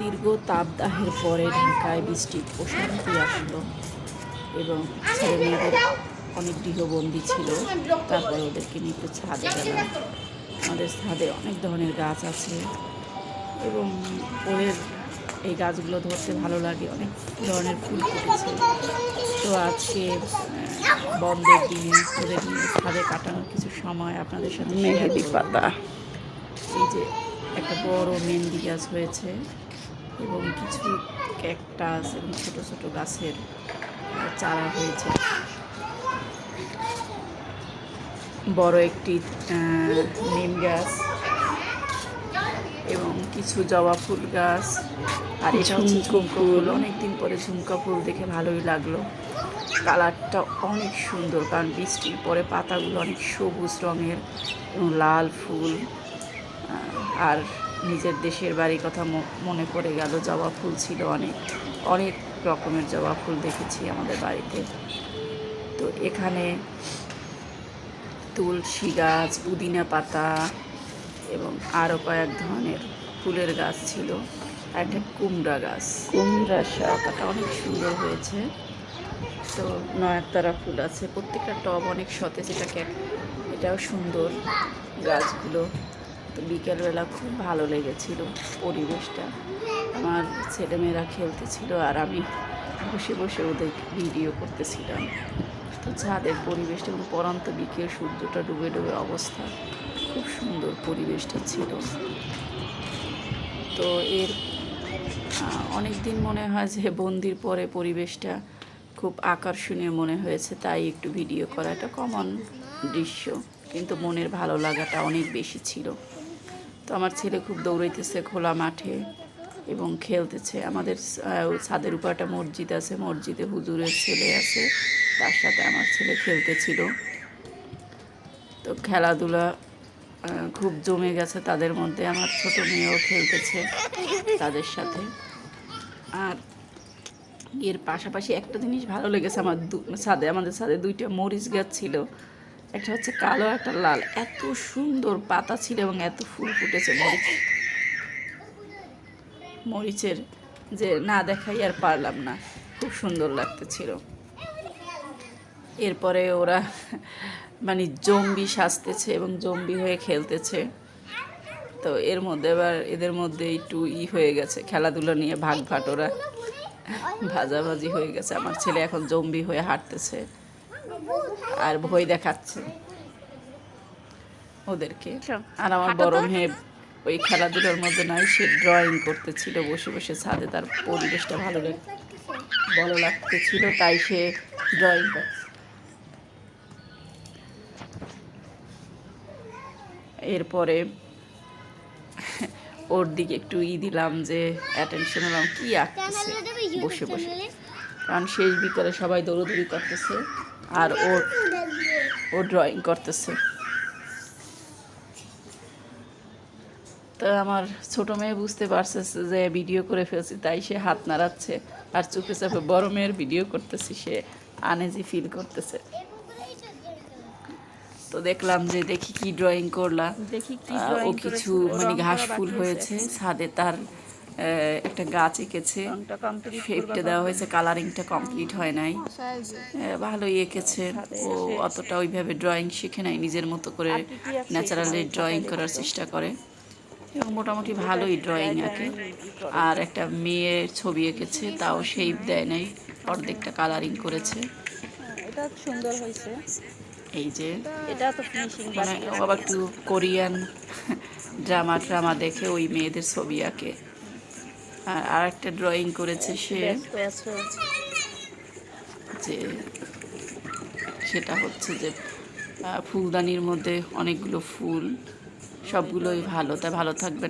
দীর্ঘ তাপদাহের পরে ঢাকায় বৃষ্টির প্রশান্তি আসলো এবং ছেলে মেয়েদের অনেক গৃহবন্দী ছিল। তারপরে ওদেরকে নিয়ে একটু ছাদে গেলাম। আমাদের ছাদে অনেক ধরনের গাছ আছে এবং ওদের এই গাছগুলো ধরতে ভালো লাগে। অনেক ধরনের ফুল ফুটেছে। তো আজকে বন্ধের দিনে ওদের নিয়ে ছাদে কাটানোর কিছু সময় আপনাদের সাথে মেহেদি পাতা। এই যে একটা বড় মেহেন্দি গাছ হয়েছে এবং কিছু ক্যাকটাস এবং ছোট ছোট গাছের চারা হয়েছে। বড় একটি নিম গাছ। কিছু জবা ফুল গাছ আর এটা হচ্ছে ঝুমকো ফুল। অনেকদিন পরে ঝুমকা ফুল দেখে ভালোই লাগল। কালারটা অনেক সুন্দর কারণ বৃষ্টির পরে পাতাগুলো অনেক সবুজ রঙের লাল ফুল। আর নিজের দেশের বাড়ির কথা ম- মনে পড়ে গেল জবা ফুল ছিল অনেক অনেক রকমের জবা ফুল দেখেছি আমাদের বাড়িতে। তো এখানে তুলসী গাছ পুদিনা পাতা এবং আরও কয়েক ধরনের ফুলের গাছ ছিল আর একটা কুমড়া গাছ। কুমড়া শাকটা অনেক সুন্দর হয়েছে। তো নয়াতারা ফুল আছে। প্রত্যেকটা টব অনেক সতেজ এটাকে এটাও সুন্দর গাছগুলো। তো বিকেলবেলা খুব ভালো লেগেছিল পরিবেশটা। আমার ছেলেমেয়েরা খেলতেছিল আর আমি বসে বসে ওদের ভিডিও করতেছিলাম। তো ছাদের পরিবেশটা এবং পরন্ত বিকেল সূর্যটা ডুবে ডুবে অবস্থা খুব সুন্দর পরিবেশটা ছিল। তো এর অনেক দিন মনে হয় যে বন্দির পরে পরিবেশটা খুব আকর্ষণীয় মনে হয়েছে, তাই একটু ভিডিও করা একটা কমন দৃশ্য। কিন্তু মনের ভালো লাগাটা অনেক বেশি ছিল। তো আমার ছেলে খুব দৌড়াইতেছে খোলা মাঠে এবং খেলতেছে। আমাদের ছাদের উপর একটা মসজিদ আছে, মসজিদে হুজুরের ছেলে আছে, তার সাথে আমার ছেলে খেলতেছিল। তো খেলাধুলা খুব জমে গেছে তাদের মধ্যে। আমার ছোটো মেয়েও খেলতেছে তাদের সাথে। আর এর পাশাপাশি একটা জিনিস ভালো লেগেছে আমার ছাদে, আমাদের ছাদে দুইটা মরিচ গাছ ছিল। একটা হচ্ছে কালো, একটা লাল। এত সুন্দর পাতা ছিল এবং এত ফুল ফুটেছে মরিচ। মরিচের যে না দেখাই আর পারলাম না। খুব সুন্দর লাগতেছিল। এরপরে ওরা মানে জম্বি সাজতেছে এবং জম্বি হয়ে খেলতেছে। তো এর মধ্যে এবার এদের মধ্যে একটু ই হয়ে গেছে খেলাধুলো নিয়ে ভাগ ভাট ওরা। ভাজাভাজি হয়ে গেছে। আমার ছেলে এখন জম্বি হয়ে হাঁটতেছে আর ভয় দেখাচ্ছে ওদেরকে। আর আমার বড় মেয়ে ওই খেলাধুলার মধ্যে নাই সে ড্রয়িং করতেছিল বসে বসে ছাদে তার পরিবেশটা ভালো লাগ ভালো লাগতেছিল তাই সে ড্রয়িং করছে। এরপরে ওর দিকে একটু ই দিলাম যে অ্যাটেনশন হলাম কি আঁকতেছে? বসে বসে। কারণ শেষ বিকালে সবাই দৌড়দৌড়ি করতেছে আর ওর ও ড্রয়িং করতেছে। তো আমার ছোট মেয়ে বুঝতে পারছে যে ভিডিও করে ফেলছি তাই সে হাত নাড়াচ্ছে আর চুপে চাপে বড় মেয়ের ভিডিও করতেছি সে আনেজি ফিল করতেছে। তো দেখলাম যে দেখি কি ড্রয়িং করলা। দেখি কি ও কিছু মানে ঘাস ফুল হয়েছে। ছাদে তার একটা গাছ এঁকেছে। শেপটা দেওয়া হয়েছে কালারিংটা কমপ্লিট হয় নাই। ভালোই এঁকেছে। ও অতটা ওইভাবে ড্রয়িং শিখে নাই নিজের মতো করে ন্যাচারালি ড্রয়িং করার চেষ্টা করে। এবং মোটামুটি ভালোই ড্রয়িং আঁকে আর একটা মেয়ের ছবি এঁকেছে তাও শেপ দেয় নাই। অর্ধেকটা কালারিং করেছে। এটা সুন্দর হয়েছে। এই যে এটা তো ফিনিশিং মানে আবার একটু কোরিয়ান ড্রামা ট্রামা দেখে ওই মেয়েদের ছবি আঁকে। আর আর একটা ড্রয়িং করেছে সে। যে সেটা হচ্ছে যে ফুলদানির মধ্যে অনেকগুলো ফুল সবগুলোই ভালো। তাই ভালো থাকবেন